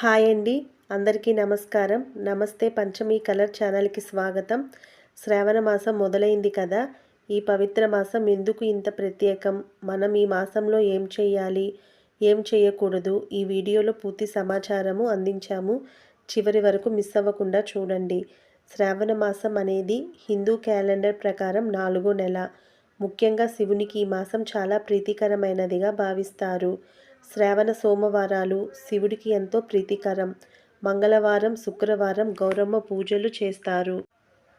Hi అండి. అందరికీ నమస్కారం. నమస్తే పంచమి కలర్ ఛానల్కి స్వాగతం. శ్రావణ మాసం మొదలైంది కదా. ఈ పవిత్ర మాసం ఎందుకు ఇంత ప్రత్యేకం? మనం ఈ మాసంలో ఏం చేయాలి? ఏం చేయకూడదు? ఈ వీడియోలో పూర్తి సమాచారము అందించాము. చివరి వరకు మిస్ అవ్వకుండా చూడండి. శ్రావణ మాసం అనేది హిందూ క్యాలెండర్ ప్రకారం నాలుగో నెల. ముఖ్యంగా శివునికి ఈ మాసం చాలా ప్రీతికరమైనదిగా భావిస్తారు. శ్రావణ సోమవారాలు శివుడికి ఎంతో ప్రీతికరం. మంగళవారం శుక్రవారం గౌరమ్మ పూజలు చేస్తారు.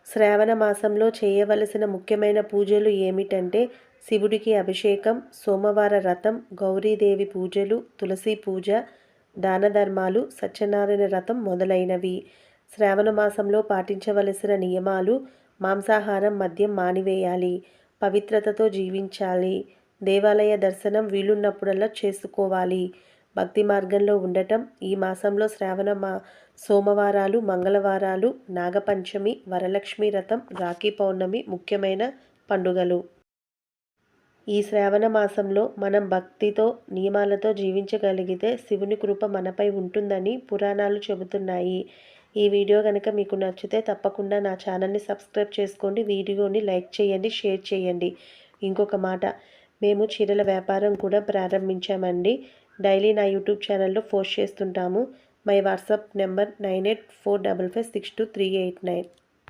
శ్రావణ మాసంలో చేయవలసిన ముఖ్యమైన పూజలు ఏమిటంటే శివుడికి అభిషేకం సోమవార రథం గౌరీదేవి పూజలు తులసి పూజ దాన ధర్మాలు సత్యనారాయణ రథం మొదలైనవి. శ్రావణ మాసంలో పాటించవలసిన నియమాలు మాంసాహారం మద్యం మానివేయాలి పవిత్రతతో జీవించాలి దేవాలయ దర్శనం వీలున్నప్పుడల్లా చేసుకోవాలి. భక్తి మార్గంలో ఉండటం ఈ మాసంలో శ్రావణ మా సోమవారాలు మంగళవారాలు నాగపంచమి వరలక్ష్మి రథం రాఖీ పౌర్ణమి ముఖ్యమైన పండుగలు. ఈ శ్రావణ మాసంలో మనం భక్తితో నియమాలతో జీవించగలిగితే శివుని కృప మనపై ఉంటుందని పురాణాలు చెబుతున్నాయి. ఈ వీడియో కనుక మీకు నచ్చితే తప్పకుండా నా ఛానల్ని సబ్స్క్రైబ్ చేసుకోండి వీడియోని లైక్ చేయండి షేర్ చేయండి. ఇంకొక మాట మేము చీరల వ్యాపారం కూడా ప్రారంభించామండి. డైలీ నా యూట్యూబ్ ఛానల్లో పోస్ట్ చేస్తుంటాము. My WhatsApp number nine eight four double five six two three eight nine.